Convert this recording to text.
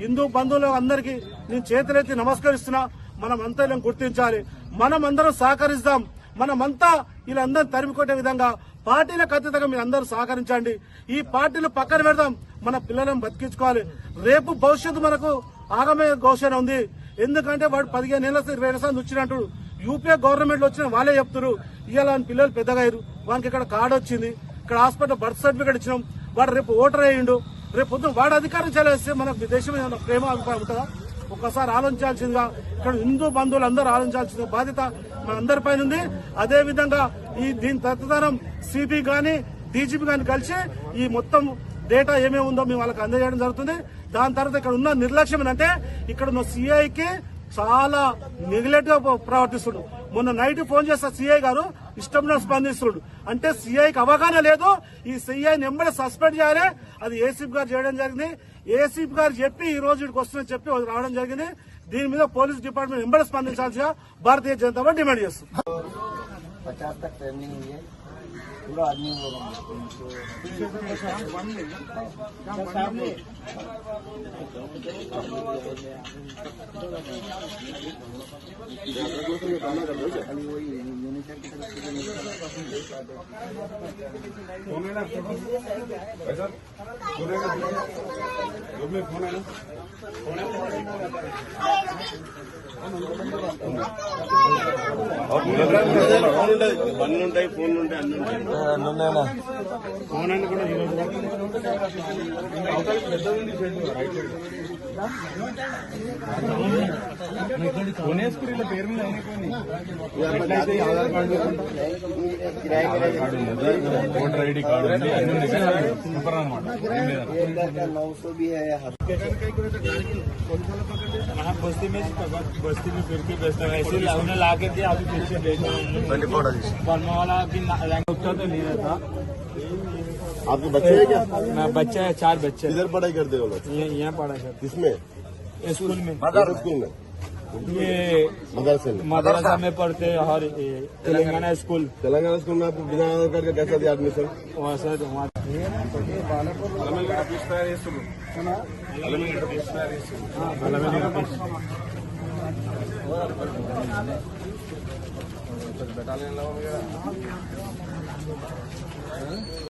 హిందూ బంధువులు అందరికీ నేను చేతులెత్తి నమస్కరిస్తున్నా. మనం అంతా గుర్తించాలి. మనం అందరం సహకరిస్తాం. మనమంతా వీళ్ళందరినీ తరిమికొట్టే విధంగా పార్టీలకు అతీతంగా మీరు అందరూ సహకరించండి. ఈ పార్టీలు పక్కన పెడదాం. మన పిల్లలను బతికించుకోవాలి. రేపు భవిష్యత్తు మనకు ఆగమే ఘోషణ ఉంది. ఎందుకంటే వాడు పదిహేను నెలల ఇరవై ఏళ్ళ సార్లు వచ్చినట్టు యూపీఏ గవర్నమెంట్ వచ్చిన వాళ్ళే చెప్తారు ఇవాళ పిల్లలు పెద్దగా అయ్యారు. వానికి ఇక్కడ కార్డు వచ్చింది. ఇక్కడ హాస్పిటల్ బర్త్ సర్టిఫికేట్ ఇచ్చినాం. వాడు రేపు ఓటర్ అయ్యిండు. రేపు పొద్దున వాడు అధికారం చెల్లిస్తే మనకు దేశం మీద ఏమైనా ప్రేమ అభిప్రాయం ఉంటుందా? ఒక్కసారి ఆలోచించాల్సిందిగా ఇక్కడ హిందూ బంధువులు అందరూ ఆలోచించాల్సిన బాధ్యత మన అందరి ఉంది. అదే విధంగా ఈ దీని తత్వతరం సిపి కానీ డీజీపీ కానీ కలిసి ఈ మొత్తం డేటా ఏమేమి ఉందో మేము వాళ్ళకి అందజేయడం జరుగుతుంది. దాని తర్వాత ఇక్కడ ఉన్న నిర్లక్ష్యం ఏంటంటే ఇక్కడ ఉన్న సిఐకి చాలా నెగ్లెక్ట్గా ప్రవర్తిస్తుడు. మొన్న నైట్ ఫోన్ చేస్తా సిఐ గారు ఇష్టం స్పందిస్తుడు. అంటే సిఐకి అవగాహన లేదు. ఈ సిఐని ఎంబడి సస్పెండ్ చేయాలి. అది ఏసీపీ గారు చేయడం జరిగింది ఏసీపీ గారు చెప్పి ఈ రోజు ఇక్కడికి వస్తుందని చెప్పి రావడం జరిగింది దీని మీద పోలీస్ డిపార్ట్మెంట్ ఎంబడి స్పందించాల్సిగా భారతీయ జనతా పార్టీ డిమాండ్ చేస్తుంది पचास तक ट्रेनिंग हुई है पूरा आदमी हो खाली वही यूनिसेफ की तरफ से బండ్లు ఉంటాయి ఫోన్లు ఉంటాయి అన్ని ఉంటాయి ఫోన్ అని కూడా కొనేసుకుని ఐడి కార్డు అన్ని సూపర్ అనమాట ہاں، بستی میں بستی میں پھر کے بیچتا ہوں لا کے دیا والا تو نہیں رہتا۔ آپ کے بچے ہیں کیا؟ بچہ ہے چار بچے ادھر پڑھائی کرتے ہو یہاں پڑھا کر اس اسکول میں۔ اسکول میں۔ مدرسے مدرسہ میں پڑھتے اور تلنگانہ اسکول۔ تلنگانہ اسکول میں آپ کو بنا کر کے کیسا دیا ایڈمیشن وہاں سر؟ وہاں بیٹالین